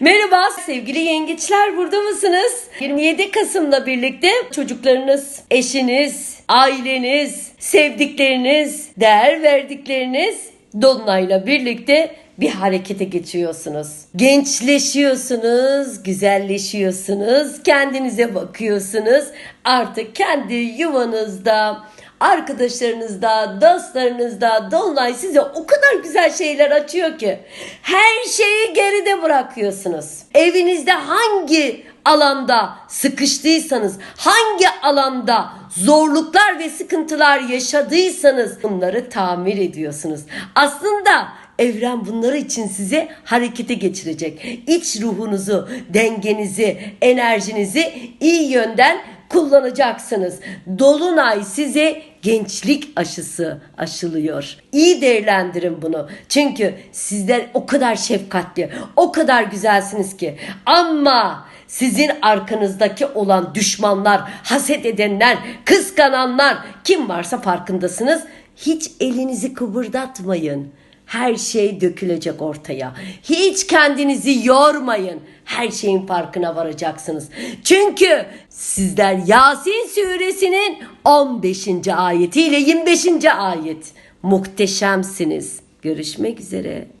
Merhaba sevgili yengeçler burada mısınız? 27 Kasım'la birlikte çocuklarınız, eşiniz, aileniz, sevdikleriniz, değer verdikleriniz Dolunay'la birlikte bir harekete geçiyorsunuz. Gençleşiyorsunuz, güzelleşiyorsunuz, kendinize bakıyorsunuz. Artık kendi yuvanızda, arkadaşlarınızda, dostlarınızda Dolunay size o kadar güzel şeyler açıyor ki her şeyi geride bırakıyorsunuz. Evinizde hangi alanda sıkıştıysanız, hangi alanda zorluklar ve sıkıntılar yaşadıysanız bunları tamir ediyorsunuz. Aslında evren bunları için size harekete geçirecek. İç ruhunuzu, dengenizi, enerjinizi iyi yönden kullanacaksınız. Dolunay size gençlik aşısı aşılıyor. İyi değerlendirin bunu. Çünkü sizler o kadar şefkatli, o kadar güzelsiniz ki. Ama sizin arkanızdaki olan düşmanlar, haset edenler, kıskananlar kim varsa farkındasınız. Hiç elinizi kıpırdatmayın. Her şey dökülecek ortaya. Hiç kendinizi yormayın. Her şeyin farkına varacaksınız. Çünkü sizler Yasin suresinin 15. ayetiyle 25. ayet muhteşemsiniz. Görüşmek üzere.